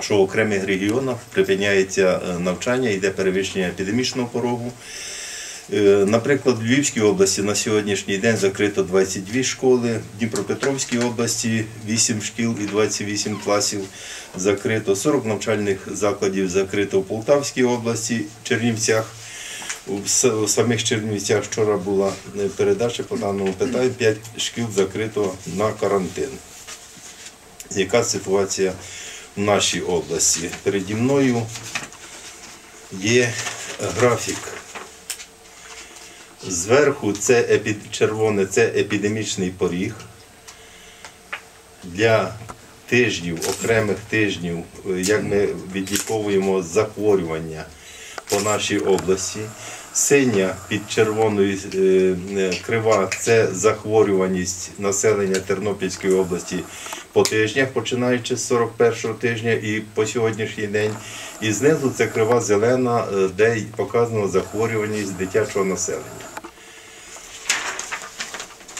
що в окремих регіонах припиняється е, навчання, йде перевищення епідемічного порогу. Е, Наприклад, в Львівській області на сьогоднішній день закрито 22 школи, в Дніпропетровській області 8 шкіл і 28 класів закрито, 40 навчальних закладів закрито в Полтавській області, в Чернівцях. У самих Чернівцях вчора була е, передача по даному питанню, 5 шкіл закрито на карантин. Яка ситуація в нашій області? Переді мною є графік. Зверху це епі- червоне це епідемічний поріг. Для тижнів, окремих тижнів, е, як ми відліковуємо захворювання по нашій області. Синя під червоною е, е, крива це захворюваність населення Тернопільської області по тижнях, починаючи з 41-го тижня і по сьогоднішній день. І знизу це крива зелена, е, де показано захворюваність дитячого населення.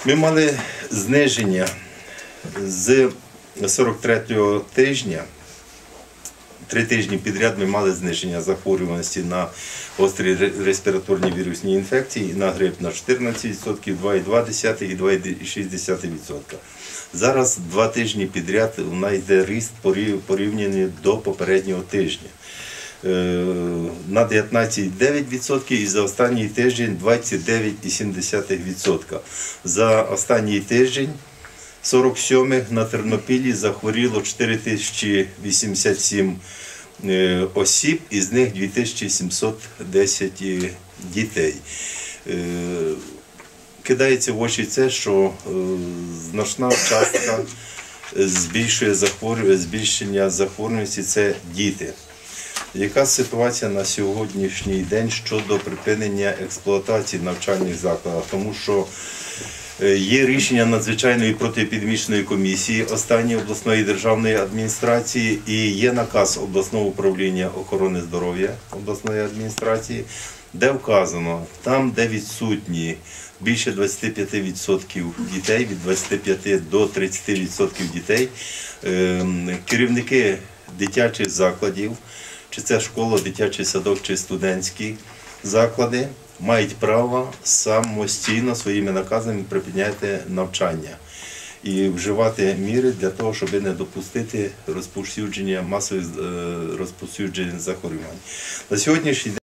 Ми мали зниження з 43-го тижня. Три тижні підряд ми мали зниження захворюваності на гострі ре- респіраторні вірусні інфекції, на грип на 14%, 2,2% і 2,6%. Зараз два тижні підряд нас йде ріст порів- порівняний до попереднього тижня. Е, На 19,9% і за останній тиждень 29,7%. За останній тиждень 47 на Тернопілі захворіло 4087 е, осіб, із них 2710 дітей. Е, Кидається в очі це, що е, значна частка збільшує захворю- збільшення захворюваності це діти. Яка ситуація на сьогоднішній день щодо припинення експлуатації навчальних закладів? Тому що е, є рішення надзвичайної протиепідемічної комісії останньої обласної державної адміністрації і є наказ обласного управління охорони здоров'я обласної адміністрації, де вказано, там, де відсутні більше 25% дітей, від 25 до 30% дітей, ем, керівники дитячих закладів, чи це школа, дитячий садок, чи студентські заклади, мають право самостійно своїми наказами припиняти навчання і вживати міри для того, щоб не допустити розповсюдження масових е, розповсюджень захворювань. На сьогоднішній день